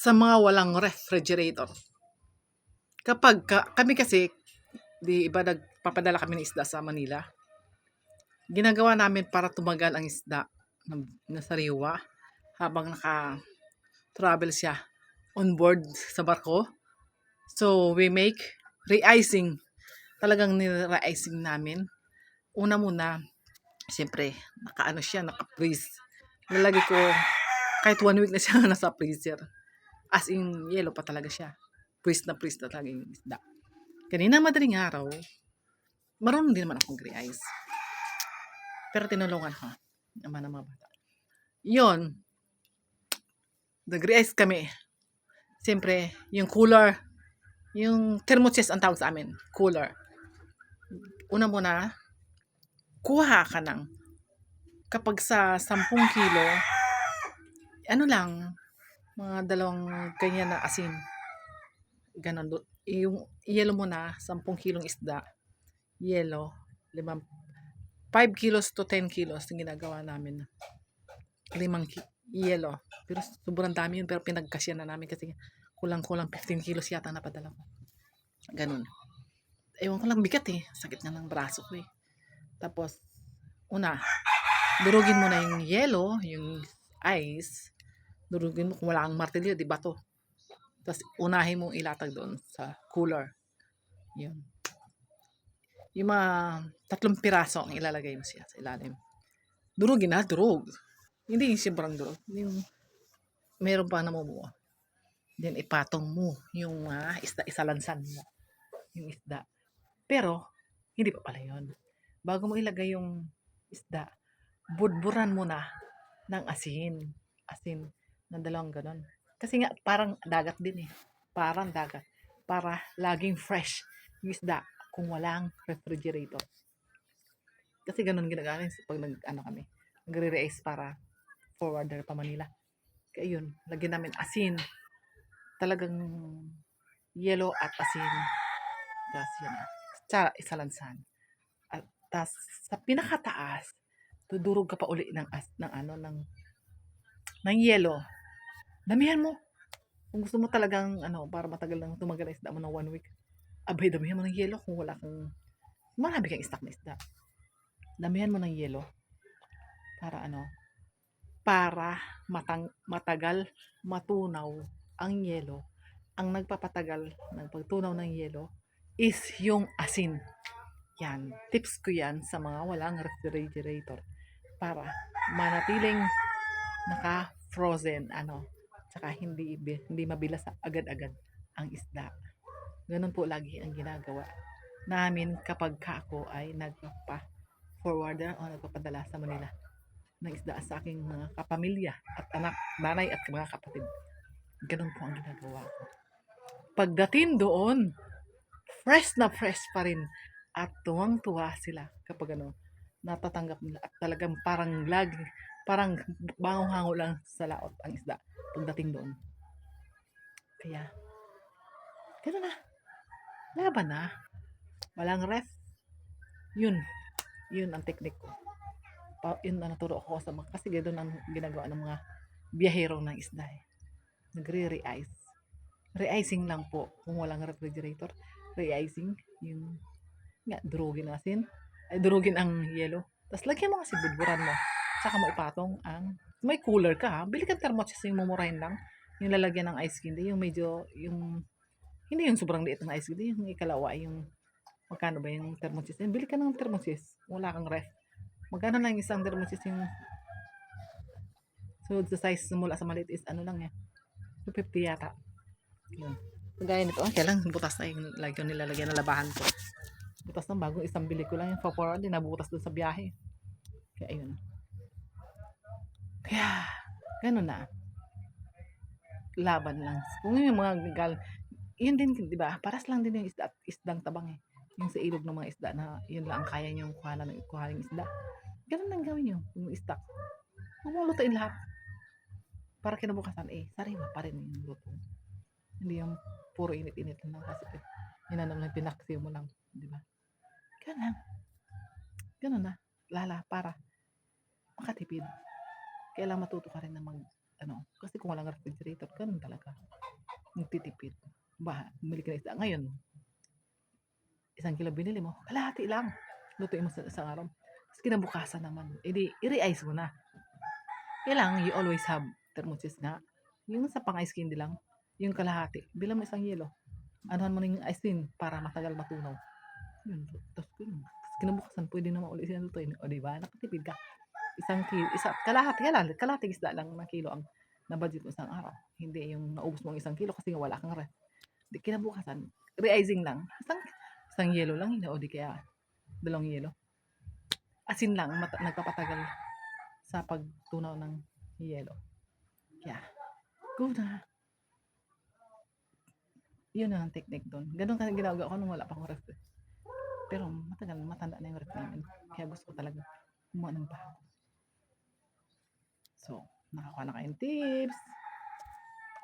sa mga walang refrigerator. Kapag ka, kami kasi, di iba nagpapadala kami ng isda sa Manila, ginagawa namin para tumagal ang isda na, sariwa habang naka-travel siya on board sa barko. So, we make re-icing. Talagang nire-icing namin. Una muna, siyempre, naka-ano siya, naka-freeze. Lalagay ko, kahit one week na siya nasa freezer. As in, yellow pa talaga siya. Freeze na freeze na talaga yung isda. Kanina madaling araw, marunong din naman akong re-ice. Pero tinulungan ko naman ng mga bata. Yun, nag-re-ice kami. Siyempre, yung cooler, yung thermochest ang tawag sa amin, cooler. Una muna, kuha ka ng kapag sa 10 kilo, ano lang, mga dalawang ganyan na asin. Ganon. Yung yellow mo na, 10 kilong isda. Yellow. Limang, 5 kilos to 10 kilos yung ginagawa namin. Limang ki- yellow. Pero sobrang dami yun. Pero pinagkasya na namin kasi kulang-kulang 15 kilos yata napadala ko. Ganon. Ewan ko lang bigat eh. Sakit nga ng braso ko eh. Tapos, una, durugin mo na yung yellow, yung ice, durugin mo kung wala kang martilyo, di ba to? Tapos unahin mo ilatag doon sa cooler. Yun. Yung mga tatlong piraso ang ilalagay mo siya sa ilalim. Durugin na, durug. Hindi yung sobrang durug. Yung meron pa namumuo. Then ipatong mo yung uh, isda, isalansan mo. Yung isda. Pero, hindi pa pala yun. Bago mo ilagay yung isda, budburan mo na ng asin. Asin ng dalawang ganon. Kasi nga, parang dagat din eh. Parang dagat. Para laging fresh yung isda kung walang refrigerator. Kasi ganon ginagawa pag nag, ano kami, nagre-race para forwarder pa Manila. Kaya yun, lagyan namin asin. Talagang yellow at asin. Tapos yun na. Tsaka isalansan. At tas sa pinakataas, tudurog ka pa uli ng ng ano ng ng yellow. Damihan mo. Kung gusto mo talagang ano para matagal lang tumagal ang isda mo ng one week. Abay, damihan mo ng yellow kung wala kang marami kang stock na isda. Damihan mo ng yellow para ano para matang, matagal matunaw ang yellow. Ang nagpapatagal ng pagtunaw ng yellow is yung asin. Yan. Tips ko yan sa mga walang refrigerator para manatiling naka-frozen ano tsaka hindi hindi mabilas agad-agad ang isda. Ganun po lagi ang ginagawa namin kapag ka ako ay nagpapa forwarder o nagpapadala sa Manila ng isda sa aking mga kapamilya at anak, nanay at mga kapatid. Ganun po ang ginagawa ko. Pagdating doon, fresh na fresh pa rin at tuwang-tuwa sila kapag ano, natatanggap nila at talagang parang lag, parang bango-hango lang sa laot ang isda pagdating doon. Kaya, gano'n na. Laban na. Walang ref. Yun. Yun ang technique ko. Pa, yun ang naturo ko sa mga, kasi gano'n ang ginagawa ng mga biyahero ng isda eh. Nagre-re-ice. Re-icing lang po kung walang refrigerator. Re-icing. Yung nga, durugin na asin. Ay, durugin ang yellow. Tapos lagyan mo kasi budburan mo. Saka mo ipatong ang may cooler ka ha. Bili ka ng thermos yung mumurahin lang. Yung lalagyan ng ice candy. Yung medyo, yung, hindi yung sobrang liit ng ice candy. Yung ikalawa, yung, magkano ba yung thermosis? Bili ka ng thermosis. Wala kang ref. Magkano lang yung isang thermosis yung, so the size mula sa maliit is ano lang yan. 250 yata. Yun. Kagaya nito, ah, kailan butas na yung lagyan nilalagyan na labahan ko. Butas na bagong isang bili ko lang yung for din nabutas doon sa biyahe. Kaya ayun. Kaya, ganun na. Laban lang. Kung yung mga gal, yun din, di ba? Paras lang din yung isda isdang tabang eh. Yung sa ilog ng mga isda na yun lang ang kaya nyo kuha ng kuha ng isda. Ganun lang gawin nyo, yung stock. Huwag lutuin lahat. Para kinabukasan, eh, sariwa pa rin yung luto. Hindi yung puro init-init lang kasi eh, inanam lang, pinaksiw mo lang. Di ba? Ganun lang. Ganun na. Lala, para makatipid. Kailangan matuto ka rin na mag, ano, kasi kung walang refrigerator, ganun talaga. Nagtitipid. Ba, bumili ka ng isda. Ngayon, isang kilo binili mo, kalahati lang. Lutuin mo sa isang araw. Tapos kinabukasan naman, edi, i-re-ice mo na. Kailangan, you always have thermoses nga. Yung sa pang-ice candy lang, yung kalahati, bilang mo isang yelo. Anuhan mo na yung ice cream para matagal matunaw. Yun, tapos. Tapos kinabukasan, pwede naman ulit siya lutuin. O, di ba? Nakatipid ka. Isang kilo, isa, kalahati, kalahati, kalahati isda lang na kilo ang na-budget mo isang araw. Hindi yung naubos mo ang isang kilo kasi nga wala kang ref. Di kinabukasan, re-icing lang. Isang, isang yelo lang yun. O di kaya, dalawang yelo. Asin lang, mat- nagpapatagal sa pagtunaw ng yelo. Kaya, go na. Yun ang technique doon. Ganun kasi ginagawa ko nung wala pa akong ref. eh. Pero matagal, matanda na yung ref namin. Kaya gusto ko talaga kumuha ng bago. So, nakakuha na kayong tips.